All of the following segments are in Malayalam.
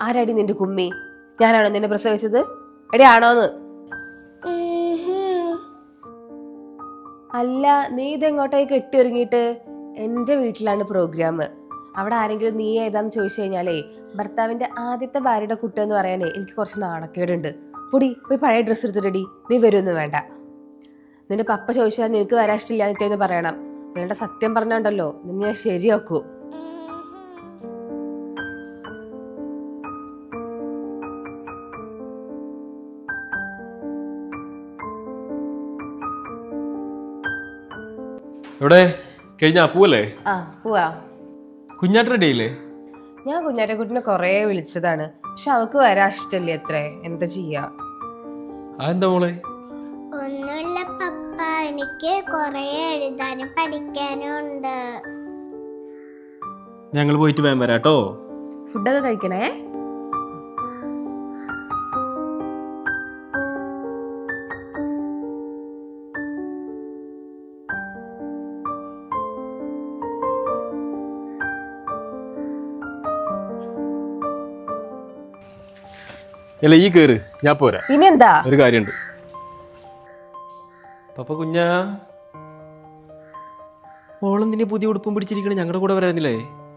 ആരാടി നിന്റെ കുമ്മി? ഞാനാണോ നിന്നെ പ്രസവിച്ചത്? എടി ആണോന്ന്? അല്ല നീ ഇതെങ്ങോട്ടേക്ക് കെട്ടിയൊരുങ്ങിയിട്ട്? എന്റെ വീട്ടിലാണ് പ്രോഗ്രാം അവിടെ ആരെങ്കിലും നീ ഏതാന്ന് ചോദിച്ചു കഴിഞ്ഞാലേ ഭർത്താവിന്റെ ആദ്യത്തെ ഭാര്യയുടെ കുട്ടി എന്ന് പറയാനേ എനിക്ക് കുറച്ച് നാണക്കേടുണ്ട്. പൊടി പോയി പഴയ ഡ്രസ്സ് എടുത്തിട്ടടി. നീ വരുമൊന്നും വേണ്ട. നിന്റെ പപ്പ ചോദിച്ചാൽ നിനക്ക് വരാൻ ഇഷ്ടമില്ല എന്നിട്ടെന്ന് പറയണം. നിങ്ങളുടെ സത്യം പറഞ്ഞുണ്ടല്ലോ. നിന്നെ ഞാൻ ശരിയാക്കൂ. എവിടെ? കഴിഞ്ഞ പൂവല്ലേ ആ പോവാ. കുഞ്ഞാട്ട് റെഡി ഇല്ലേ ഞാൻ കുഞ്ഞാറ്റക്കുട്ടിനെ കുറേ വിളിച്ചതാണ്. പക്ഷെ അവക്ക് വരാൻ ഇഷ്ടല്ലേ എത്രേ എന്താ ചെയ്യാ? അതെന്താ മോളെ? ഒന്നുമില്ല പപ്പ. എനിക്ക് കൊറേ എഴുതാനും പഠിക്കാനും ഉണ്ട്. ഞങ്ങൾ പോയിട്ട് വേഗം വരാട്ടോ. ഫുഡൊക്കെ കഴിക്കണേ? അല്ല ഈ കേറ്. ഞാൻ പോരാ. ഇനി എന്താ ഒരു കാര്യമുണ്ട്. പപ്പ കുഞ്ഞാ നിന്നെ പുതിയ ഉടുപ്പും പിടിച്ചിരിക്കണേ ഞങ്ങളുടെ കൂടെ വരാനില്ലേ?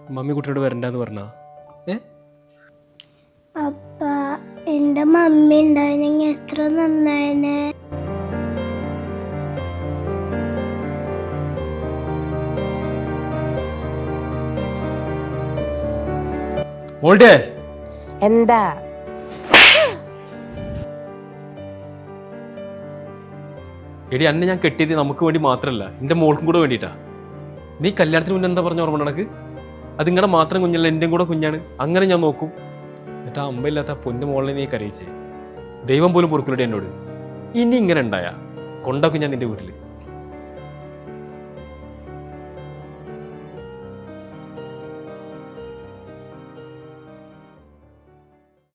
മമ്മി കുട്ടിയോട് വരണ്ടെന്ന് പറഞ്ഞാ. ഏ? പപ്പ എന്റെ മമ്മി ഉണ്ടായിരുന്നെങ്കിൽ എത്ര നന്നായനെ? എന്താ? എടി അന്നെ ഞാൻ കെട്ടിയത് നമുക്ക് വേണ്ടി മാത്രമല്ല എന്റെ മോൾക്കും കൂടെ വേണ്ടിയിട്ടാ. നീ കല്യാണത്തിന് മുന്നേ എന്താ പറഞ്ഞ ഓർമ്മ അത് നിങ്ങളുടെ മാത്രം കുഞ്ഞല്ല എന്റെയും കൂടെ കുഞ്ഞാണ്. അങ്ങനെ ഞാൻ നോക്കും. എന്നിട്ട് ആ അമ്മയില്ലാത്ത ആ പൊന്നു മോളിനെ നീ കരയിച്ചേ. ദൈവം പോലും പൊറുക്കില്ലടി എന്നോട്. ഇനി ഇങ്ങനെ ഉണ്ടായ? കൊണ്ടാക്കും ഞാൻ നിന്റെ വീട്ടിൽ